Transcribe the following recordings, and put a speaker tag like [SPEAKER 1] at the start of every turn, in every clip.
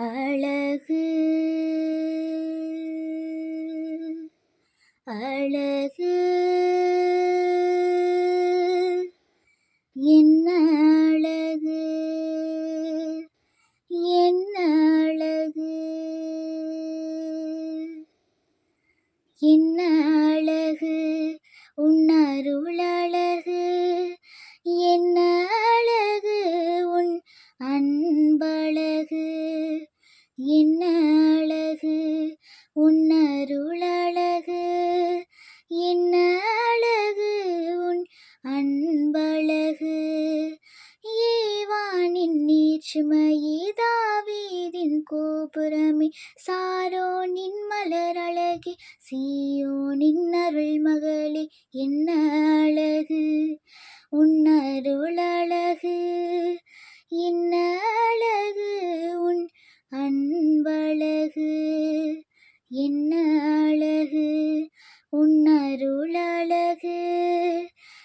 [SPEAKER 1] அழகு. அழகு. என்ன அழகு? என்ன அழகு? என்ன அழகு? உன்னருள் அழகு. என்ன என்ன அழகு? உன் அழகு. என்ன அழகு? உன் அன்பழகு. ஏவானின் நீச்சுமையே தாவீதின் கோபுரமே. சாரோனின் மலர் அழகே. சீயோனின் அருள் மகளே. என்ன அழகு? உன் அழகு. உன் அழகு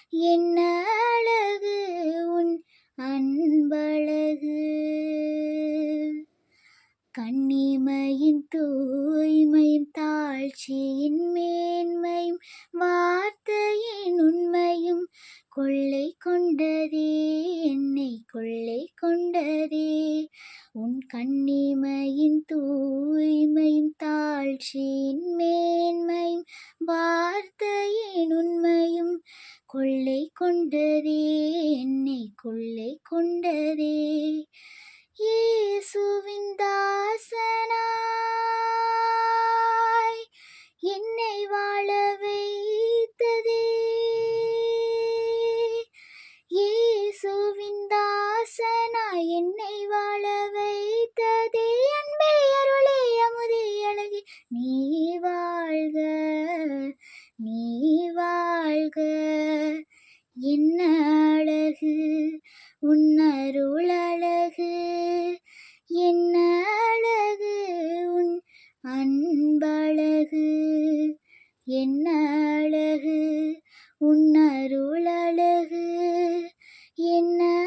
[SPEAKER 1] என்ன அழகு உன் அன்பழகு? கண்ணிமையின் தூய்மையும் தாழ்ச்சியின் மேன்மையும் வார்த்தையின் உண்மையும் கொள்ளை கொண்டதே என்னை கொள்ளை கொண்டதே. உன் கண்ணிமையின் தூய்மையும் தாழ்ச்சியின் மேன்மையும் வார்த்தையின் உண்மையும் கொள்ளை கொண்டதே என்னை கொள்ளை கொண்டதே. இயேசுவின் தாசனா வாழ்க நீ வாழ்க. என்ன அழகு உன்னருள் அழகு என்ன அழகு உன் அன்பழகு. என்ன அழகு உன்னருள் அழகு என்ன